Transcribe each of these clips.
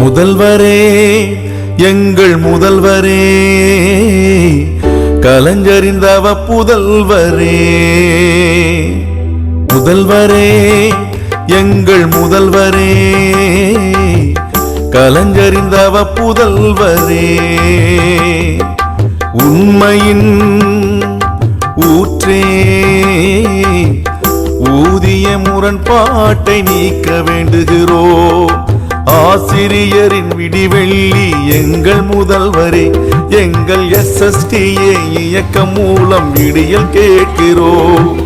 முதல்வரே எங்கள் முதல்வரே கலைஞரிந்தவ புதல்வரே. முதல்வரே எங்கள் முதல்வரே கலைஞரிந்தவ புதல்வரே. உண்மையின் ஊற்றே ஊதிய முரண்பாட்டை நீக்க வேண்டுகிறோம். ஆசிரியரின் விடிவெள்ளி எங்கள் முதல்வரே எங்கள் எஸ்எஸ்டிஏ இயக்கம் மூலம் விடியல் கேட்கிறோம்.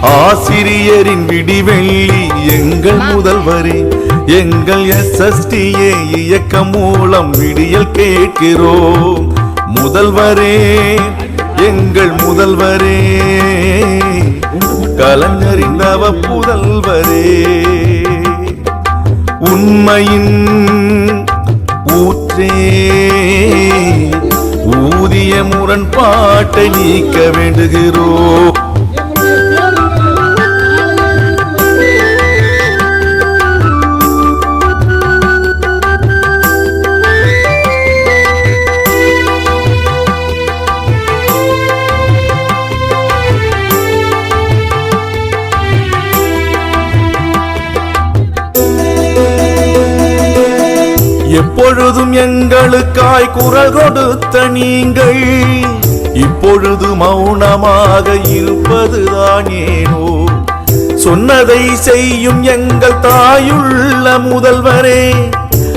ஆசிரியரின் விடிவெள்ளி எங்கள் முதல்வரே எங்கள் எஸ்எஸ்டிஏ இயக்கம் மூலம் விடியல் கேட்கிறோம். முதல்வரே எங்கள் முதல்வரே கலைஞரின் நவ புதல்வரே. உண்மையின் ஊற்றே. ஊதிய முரண்பாட்டை நீக்க வேண்டுகிறோம். எப்பொழுதும் எங்களுக்காய் குரல் கொடுத்த நீங்கள் இப்பொழுது மௌனமாக இருப்பதுதானேனோ? சொன்னதை செய்யும் எங்கள் தாயுள்ள முதல்வரே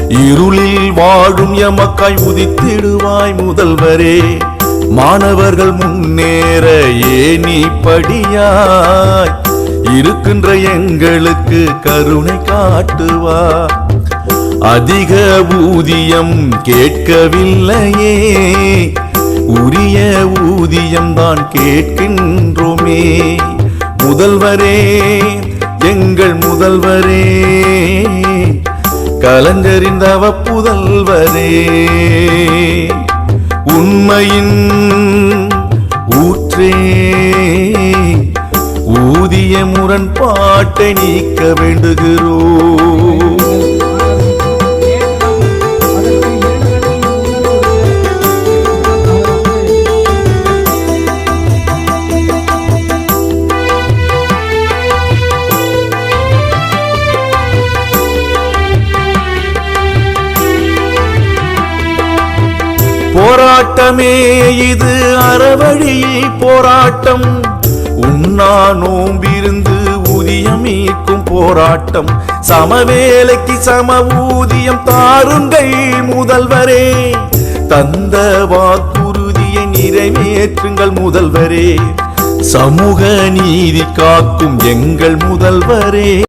இருளில் வாழும் எமக்காய் உதித்திடுவாய் முதல்வரே. மாணவர்கள் முன்னேற ஏனி படியாய் இருக்கின்ற எங்களுக்கு கருணை காட்டுவார் அதிக ஊதியம் கேட்கவில்லையே. உரிய ஊதியம் தான் கேட்கின்றோமே. முதல்வரே எங்கள் முதல்வரே. கலைஞரின் தவ புதல்வரே உண்மையின் ஊற்றே. ஊதிய முரண்பாட்டை நீக்க வேண்டுகிறோம். போராட்டமே இது அறவழியில் போராட்டம். உண்ணா நோம்பிருந்து ஊதியம் மீட்கும் போராட்டம். சமவேலைக்கு சம ஊதியம் தாருங்கள் முதல்வரே. தந்த வாக்குறுதியை நிறைவேற்றுங்கள் முதல்வரே. சமூக நீதி காக்கும் எங்கள் முதல்வரே.